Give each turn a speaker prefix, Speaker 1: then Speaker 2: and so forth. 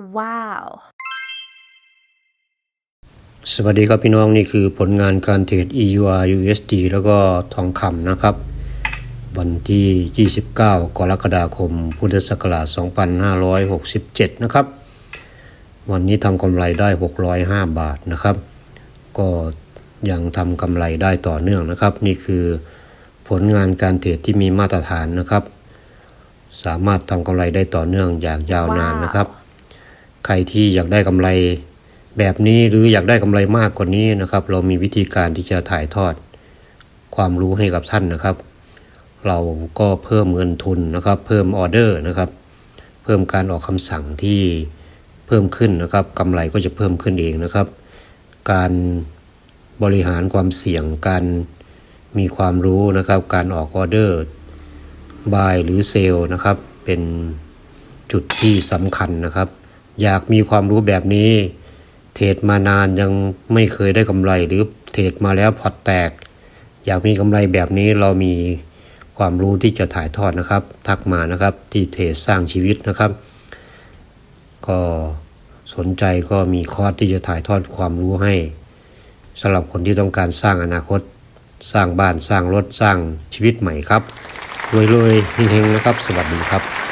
Speaker 1: Wow.
Speaker 2: สวัสดีครับพี่น้องนี่คือผลงานการเทรด EUR USD แล้วก็ทองคำนะครับ วันที่ 29 กรกฎาคม พุทธศักราช 2567 นะครับ วันนี้ทำกำไรได้ 605 บาทนะครับ ก็ยังทำกำไรได้ต่อเนื่องนะครับ นี่คือผลงานการเทรดที่มีมาตรฐานนะครับ สามารถทำกำไรได้ต่อเนื่องอย่างยาวนานนะครับใค รที่อยากได้กำไรแบบนี้หรืออยากได้กำไรมากกว่านี้นะครับ เรามีวิธีการที่จะถ่ายทอดความรู้ให้กับท่านนะครับ เราก็เพิ่มเงินทุนนะครับ เพิ่มออเดอร์นะครับ เพิ่มการออกคำสั่งที่เพิ่มขึ้นนะครับกำไรก็จะเพิ่มขึ้นเองนะครับ การบริหารความเสี่ยงการมีความรู้นะครับ การออกออเดอร์บายหรือเซลนะครับ เป็นจุดที่สำคัญนะครับ อยากมีความรู้แบบนี้ เทรดมานานยังไม่เคยได้กำไรหรือเทรดมาแล้วพอตแตก อยากมีกำไรแบบนี้เรามีความรู้ที่จะถ่ายทอดนะครับ ทักมานะครับที่เทรดสร้างชีวิตนะครับ ก็สนใจก็มีคอร์สที่จะถ่ายทอดความรู้ให้สำหรับคนที่ต้องการสร้างอนาคต สร้างบ้านสร้างรถสร้างชีวิตใหม่ครับรวยๆเฮงๆนะครับ สวัสดีครับ